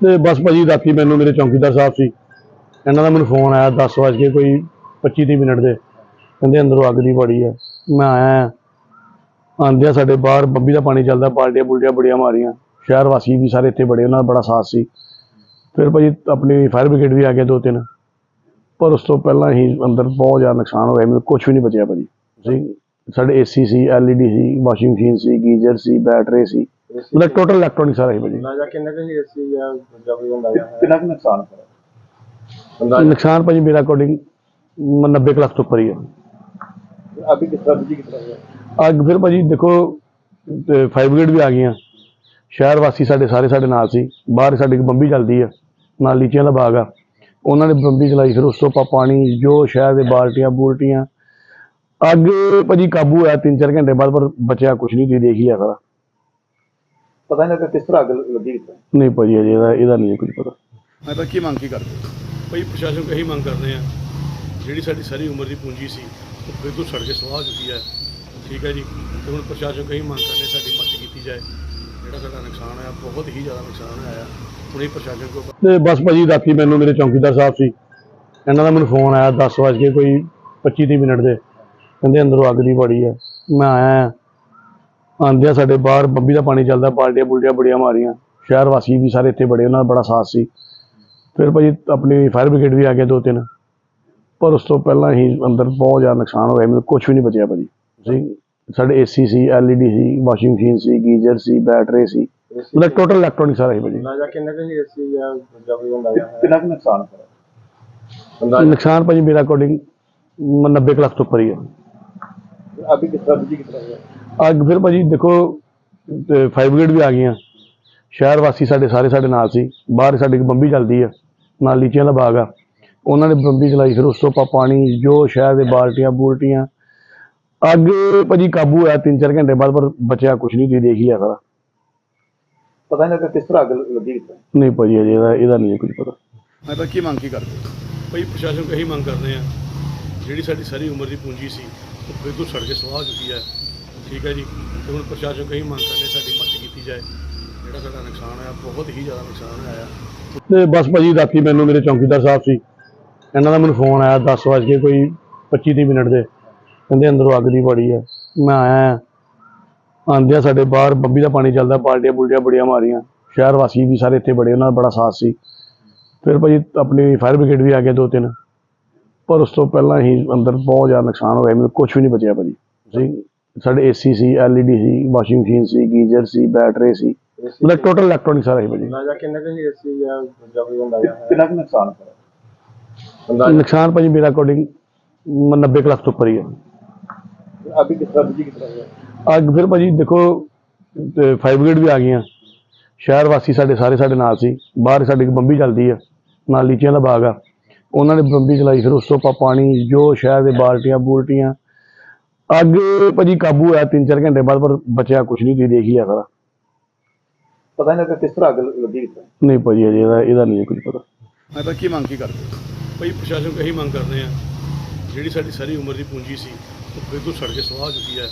ਤੇ ਬਸ ਭਾਜੀ ਰਾਤੀ ਮੈਨੂੰ ਮੇਰੇ ਚੌਕੀਦਾਰ ਸਾਹਿਬ ਸੀ। ਇਹਨਾਂ ਦਾ ਮੈਨੂੰ ਫੋਨ ਆਇਆ 10 ਵਜੇ ਕੇ ਕੋਈ 25 ਤੀਹ ਮਿੰਟ ਦੇ। ਕਹਿੰਦੇ ਅੰਦਰੋਂ ਅੱਗ ਦੀ ਬੜੀ ਹੈ ਮੈਂ ਆਇਆ ਆਂਦਿਆਂ ਸਾਡੇ ਬਾਹਰ ਬੰਬੀ ਦਾ ਪਾਣੀ ਚੱਲਦਾ ਪਾਲਟੀਆਂ ਬੁਲਟੀਆਂ ਬੜੀਆਂ ਮਾਰੀਆਂ। ਸ਼ਹਿਰ ਵਾਸੀ ਵੀ ਸਾਰੇ ਇੱਥੇ ਬੜੇ, ਉਹਨਾਂ ਦਾ ਬੜਾ ਸਾਥ ਸੀ। ਫਿਰ ਭਾਜੀ ਆਪਣੀ ਫਾਇਰ ਬ੍ਰਿਗੇਡ ਵੀ ਆ ਗਿਆ ਦੋ ਤਿੰਨ। ਪਰ ਉਸ ਤੋਂ ਪਹਿਲਾਂ ਹੀ ਅੰਦਰ ਬਹੁਤ ਜ਼ਿਆਦਾ ਨੁਕਸਾਨ ਹੋਇਆ। ਮੈਨੂੰ ਕੁਝ ਵੀ ਨਹੀਂ ਬਚਿਆ ਭਾਜੀ। ਜੀ ਸਾਡੇ ਏਸੀ ਸੀ ਐਲਈਡੀ ਸੀ ਵਾਸ਼ਿੰਗ ਮਸ਼ੀਨ ਸੀ, ਗੀਜ਼ਰ ਸੀ ਬੈਟਰੀ ਸੀ। ਮਤਲਬ ਟੋਟਲ ਇਲੈਕਟ੍ਰੋਨਿਕ ਸਾਰਾ ਹੀ ਭਾਜੀ। ਅੰਦਾਜ਼ਾ ਕਿੰਨੇ ਕੁ ਏਸੀ ਜਾਂ ਜਾਂ ਕੋਈ ਅੰਦਾਜ਼ਾ ਹੈ? ਕਿੰਨਾ ਕੁ ਨੁਕਸਾਨ ਹੋਇਆ ਅੰਦਾਜ਼ਾ। ਨੁਕਸਾਨ ਭਾਜੀ ਮੇਰਾ ਅਕੋਰਡਿੰਗ 90 ਕੁ ਲੱਖ ਤੋਂ ਉੱਪਰ ਹੀ ਹੈ। ਅਭੀ ਕਿਸ ਤਰ੍ਹਾਂ ਬੁਝੀ ਕਿਸ ਤਰ੍ਹਾਂ ਹੋਇਆ ਅੱਗ ਫਿਰ ਭਾਜੀ ਦੇਖੋ ਫਾਈਵ ਬ੍ਰਿਗੇਡ ਵੀ ਆ ਗਈਆਂ। ਸ਼ਹਿਰ ਵਾਸੀ ਸਾਡੇ ਸਾਰੇ ਸਾਡੇ ਨਾਲ ਸੀ। ਬਾਹਰ ਸਾਡੀ ਇੱਕ ਬੰਬੀ ਚੱਲਦੀ ਆ ਨਾਲ ਲੀਚੀਆਂ ਦਾ ਬਾਗ ਆ। ਉਹਨਾਂ ਨੇ ਬੰਬੀ ਚਲਾਈ ਫਿਰ ਉਸ ਤੋਂ ਪਾ ਪਾਣੀ ਜੋ ਸ਼ਹਿਰ ਦੇ ਬਾਲਟੀਆਂ ਬੂਲਟੀਆਂ। ਅੱਗ ਭਾਜੀ ਕਾਬੂ ਆ 3-4 ਘੰਟੇ ਬਾਅਦ ਪਰ ਬਚਿਆ ਕੁਝ ਨਹੀਂ ਤੁਸੀਂ ਦੇਖ ਲਿਆ ਸਾਰਾ। ਪਤਾ ਨਹੀਂ ਲੱਗਾ ਕਿਸ ਤਰ੍ਹਾਂ ਅੱਗ ਲੱਗੀ ਕਿਸ ਤਰ੍ਹਾਂ ਨਹੀਂ ਭਾਜੀ ਅਜੇ ਇਹਦਾ ਇਹਦਾ ਨਹੀਂ ਕੁਝ ਪਤਾ। ਮੈਂ ਤਾਂ ਕੀ ਮੰਗ ਕੀ ਕਰਦੇ? ਭਾਈ ਪ੍ਰਸ਼ਾਸਨ ਕੋਲ ਇਹੀ ਮੰਗ ਕਰਦੇ ਆ ਜਿਹੜੀ ਸਾਡੀ ਸਾਰੀ ਉਮਰ ਦੀ ਪੂੰਜੀ ਸੀ ਉਹ ਬਿਲਕੁਲ ਸੜ ਕੇ ਸੁਆਹ ਹੋ ਚੁੱਕੀ ਹੈ। ਠੀਕ ਹੈ ਜੀ? ਤੇ ਹੁਣ ਪ੍ਰਸ਼ਾਸਨ ਕੋਲ ਇਹੀ ਮੰਗ ਕਰਦੇ ਸਾਡੀ ਮਦਦ ਕੀਤੀ ਜਾਏ। ਜਿਹੜਾ ਸਾਡਾ ਨੁਕਸਾਨ ਹੋਇਆ ਬਹੁਤ ਹੀ ਜ਼ਿਆਦਾ ਨੁਕਸਾਨ ਹੋਇਆ। ਹੁਣ ਇਹ ਪ੍ਰਸ਼ਾਸਨ ਕੋਲ ਤੇ ਬਸ ਭਾਜੀ ਰਾਤੀ ਮੈਨੂੰ ਮੇਰੇ ਚੌਕੀਦਾਰ ਸਾਹਿਬ ਸੀ। ਇਹਨਾਂ ਦਾ ਮੈਨੂੰ ਫੋਨ ਆਇਆ 10 ਵਜੇ ਕੇ ਕੋਈ 25 ਤੀਹ ਮਿੰਟ ਦੇ। ਕਹਿੰਦੇ ਅੰਦਰੋਂ ਅੱਗ ਦੀ ਬੜੀ ਹੈ। ਮੈਂ ਆਇਆ ਆਂਦਿਆਂ ਸਾਡੇ ਬਾਹਰ ਬੰਬੀ ਦਾ ਪਾਣੀ ਚੱਲਦਾ ਪਾਲਟੀਆਂ ਬੁਲਟੀਆਂ ਬੜੀਆਂ ਮਾਰੀਆਂ। ਸ਼ਹਿਰ ਵਾਸੀ ਵੀ ਸਾਰੇ ਇੱਥੇ ਬੜੇ ਉਹਨਾਂ ਦਾ ਬੜਾ ਸਾਥ ਸੀ। ਫਿਰ ਭਾਜੀ ਆਪਣੀ ਫਾਇਰ ਬ੍ਰਿਗੇਡ ਵੀ ਆ ਗਿਆ ਦੋ ਤਿੰਨ। ਪਰ ਉਸ ਤੋਂ ਪਹਿਲਾਂ ਹੀ ਅੰਦਰ ਬਹੁਤ ਜ਼ਿਆਦਾ ਨੁਕਸਾਨ ਹੋਇਆ ਮੈਨੂੰ ਕੁਝ ਵੀ ਨਹੀਂ ਬਚਿਆ ਭਾਜੀ। ਜੀ ਸਾਡੇ ਏਸੀ ਸੀ ਐਲਈਡੀ ਸੀ ਵਾਸ਼ਿੰਗ ਮਸ਼ੀਨ ਸੀ ਗੀਜ਼ਰ ਸੀ ਬੈਟਰੀ ਸੀ। ਮਤਲਬ ਟੋਟਲ ਇਲੈਕਟ੍ਰੋਨਿਕ ਸਾਰਾ ਹੀ ਭਾਜੀ। ਅੰਦਾਜ਼ਾ ਕਿੰਨੇ ਕੁ ਏਸੀ ਜਾਂ ਜਾਂ ਕੋਈ ਅੰਦਾਜ਼ਾ ਹੈ ਕਿੰਨਾ ਕੁ ਨੁਕਸਾਨ ਹੋਇਆ? ਨੁਕਸਾਨ ਭਾਜੀ ਮੇਰਾ ਅਕੋਰਡਿੰਗ 90 ਕੁ ਲੱਖ ਤੋਂ ਉੱਪਰ ਹੀ ਹੈ ਅਭੀ ਕਿਸ ਤਰ੍ਹਾਂ ਬੁਝੀ ਕਿਸ ਤਰ੍ਹਾਂ ਅੱਗ ਫਿਰ ਭਾਜੀ ਦੇਖੋ ਫਾਈਵ ਬ੍ਰਿਗੇਡ ਵੀ ਆ ਗਈਆਂ। ਸ਼ਹਿਰ ਵਾਸੀ ਸਾਡੇ ਸਾਰੇ ਸਾਡੇ ਨਾਲ ਸੀ। ਬਾਹਰ ਸਾਡੀ ਇੱਕ ਬੰਬੀ ਚੱਲਦੀ ਆ ਨਾਲ ਲੀਚੀਆਂ ਦਾ ਬਾਗ ਆ। ਉਹਨਾਂ ਨੇ ਬੰਬੀ ਚਲਾਈ ਫਿਰ ਉਸ ਤੋਂ ਪਾ ਪਾਣੀ ਜੋ ਸ਼ਹਿਰ ਦੇ ਬਾਲਟੀਆਂ ਬੂਲਟੀਆਂ। ਅੱਗ ਭਾਜੀ ਕਾਬੂ ਆ 3-4 ਘੰਟੇ ਬਾਅਦ ਪਰ ਬਚਿਆ ਕੁਝ ਨਹੀਂ ਤੁਸੀਂ ਦੇਖ ਲਿਆ ਸਾਰਾ। ਪਤਾ ਨਹੀਂ ਲੱਗਾ ਕਿਸ ਤਰ੍ਹਾਂ ਅੱਗ ਲੱਗੀ ਨਹੀਂ ਭਾਜੀ ਅਜੇ ਇਹਦਾ ਇਹਦਾ ਨਹੀਂ ਕੁਝ ਪਤਾ। ਮੈਂ ਤਾਂ ਕੀ ਮੰਗ ਕੀ ਕਰਦੇ? ਭਾਈ ਪ੍ਰਸ਼ਾਸਨ ਕੋਲ ਇਹੀ ਮੰਗ ਕਰਦੇ ਆ। ਜਿਹੜੀ ਸਾਡੀ ਸਾਰੀ ਉਮਰ ਦੀ ਪੂੰਜੀ ਸੀ ਉਹ ਬਿਲਕੁਲ ਸੜ ਕੇ ਸੁਆਹ ਹੋ ਚੁੱਕੀ ਹੈ ਠੀਕ ਹੈ ਜੀ। ਤੇ ਹੁਣ ਪ੍ਰਸ਼ਾਸਨ ਕੋਲ ਮੰਗ ਕਰਦੇ ਸਾਡੀ ਮਦਦ ਕੀਤੀ ਜਾਏ। ਜਿਹੜਾ ਸਾਡਾ ਨੁਕਸਾਨ ਹੋਇਆ, ਬਹੁਤ ਹੀ ਜ਼ਿਆਦਾ ਨੁਕਸਾਨ ਹੋਇਆ। ਤੇ ਬਸ ਭਾਜੀ ਰਾਤੀ ਮੈਨੂੰ, ਮੇਰੇ ਚੌਕੀਦਾਰ ਸਾਹਿਬ ਸੀ। ਇਹਨਾਂ ਦਾ ਮੈਨੂੰ ਫੋਨ ਆਇਆ 10 ਵਜੇ ਕੇ ਕੋਈ 25 ਤੀਹ ਮਿੰਟ ਦੇ। ਕਹਿੰਦੇ ਅੰਦਰੋਂ ਅੱਗ ਦੀ ਬੜੀ ਹੈ। ਮੈਂ ਆਇਆ ਆਂਦਿਆਂ ਸਾਡੇ ਬਾਹਰ ਬੰਬੀ ਦਾ ਪਾਣੀ ਚੱਲਦਾ ਪਾਲਟੀਆਂ ਬੁਲਟੀਆਂ ਬੜੀਆਂ ਮਾਰੀਆਂ। ਸ਼ਹਿਰ ਵਾਸੀ ਵੀ ਸਾਰੇ ਇੱਥੇ ਬੜੇ, ਉਹਨਾਂ ਦਾ ਬੜਾ ਸਾਥ ਸੀ। ਫਿਰ ਭਾਜੀ ਆਪਣੀ ਫਾਇਰ ਬ੍ਰਿਗੇਡ ਵੀ ਆ ਗਿਆ ਦੋ ਤਿੰਨ। ਪਰ ਉਸ ਤੋਂ ਪਹਿਲਾਂ ਹੀ ਅੰਦਰ ਬਹੁਤ ਜ਼ਿਆਦਾ ਨੁਕਸਾਨ ਹੋਇਆ। ਮੈਨੂੰ ਕੁਝ ਵੀ ਨਹੀਂ ਬਚਿਆ ਭਾਜੀ। ਜੀ ਸਾਡੇ ਏਸੀ ਸੀ ਐਲਈਡੀ ਸੀ ਵਾਸ਼ਿੰਗ ਮਸ਼ੀਨ ਸੀ ਗੀਜ਼ਰ ਸੀ ਬੈਟਰੀ ਸੀ। ਮਤਲਬ ਟੋਟਲ ਇਲੈਕਟ੍ਰੋਨਿਕ ਸਾਰਾ ਹੀ ਭਾਜੀ। ਅੰਦਾਜ਼ਾ ਕਿੰਨੇ ਕੁ ਏਸੀ ਜਾਂ ਜਾਂ ਕੋਈ ਅੰਦਾਜ਼ਾ ਹੈ ਕਿੰਨਾ ਕੁ ਨੁਕਸਾਨ ਹੋਇਆ? ਨੁਕਸਾਨ ਭਾਜੀ ਮੇਰਾ ਅਕੋਰਡਿੰਗ 90 ਕੁ ਲੱਖ ਤੋਂ ਉੱਪਰ ਹੀ ਹੈ ਅਭੀ ਕਿਸ ਤਰ੍ਹਾਂ ਬੁਝੀ ਕਿਸ ਤਰ੍ਹਾਂ ਅੱਗ ਫਿਰ ਭਾਜੀ ਦੇਖੋ ਫਾਈਵ ਬ੍ਰਿਗੇਡ ਵੀ ਆ ਗਈਆਂ। ਸ਼ਹਿਰ ਵਾਸੀ ਸਾਡੇ ਸਾਰੇ ਸਾਡੇ ਨਾਲ ਸੀ। ਬਾਹਰ ਸਾਡੀ ਬੰਬੀ ਚੱਲਦੀ ਆ ਨਾਲ ਲੀਚੀਆਂ ਦਾ ਬਾਗ ਆ। ਉਹਨਾਂ ਨੇ ਬੰਬੀ ਚਲਾਈ ਫਿਰ ਉਸ ਤੋਂ ਪਾ ਪਾਣੀ ਜੋ ਸ਼ਹਿਰ ਦੇ ਬਾਲਟੀਆਂ ਬੂਲਟੀਆਂ ਅੱਗ ਭਾਜੀ ਕਾਬੂ ਆ 3-4 ਘੰਟੇ ਬਾਅਦ ਪਰ ਬਚਿਆ ਕੁਝ ਨਹੀਂ ਤੁਸੀਂ ਦੇਖ ਲਿਆ ਸਾਰਾ। ਪਤਾ ਨਹੀਂ ਲੱਗਾ ਕਿਸ ਤਰ੍ਹਾਂ ਅੱਗ ਲੱਗੀ ਨਹੀਂ ਭਾਜੀ ਅਜੇ ਇਹਦਾ ਇਹਦਾ ਨਹੀਂ ਕੁਝ ਪਤਾ। ਮੈਂ ਤਾਂ ਕੀ ਮੰਗ ਕੀ ਕਰਦੇ? ਭਾਈ ਪ੍ਰਸ਼ਾਸਨ ਕੋਲ ਇਹੀ ਮੰਗ ਕਰਦੇ ਆ ਜਿਹੜੀ ਸਾਡੀ ਸਾਰੀ ਉਮਰ ਦੀ ਪੂੰਜੀ ਸੀ ਉਹ ਬਿਲਕੁਲ ਸੜ ਕੇ ਸੁਆਹ ਹੋ ਚੁੱਕੀ ਹੈ।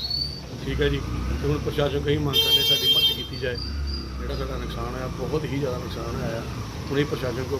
ਠੀਕ ਹੈ ਜੀ? ਤੇ ਹੁਣ ਪ੍ਰਸ਼ਾਸਨ ਕੋਲ ਇਹੀ ਮੰਗ ਕਰਦੇ ਸਾਡੀ ਮਦਦ ਕੀਤੀ ਜਾਏ। ਜਿਹੜਾ ਸਾਡਾ ਨੁਕਸਾਨ ਹੋਇਆ ਬਹੁਤ ਹੀ ਜ਼ਿਆਦਾ ਨੁਕਸਾਨ ਹੋਇਆ। ਹੁਣ ਇਹ ਪ੍ਰਸ਼ਾਸਨ ਕੋਲ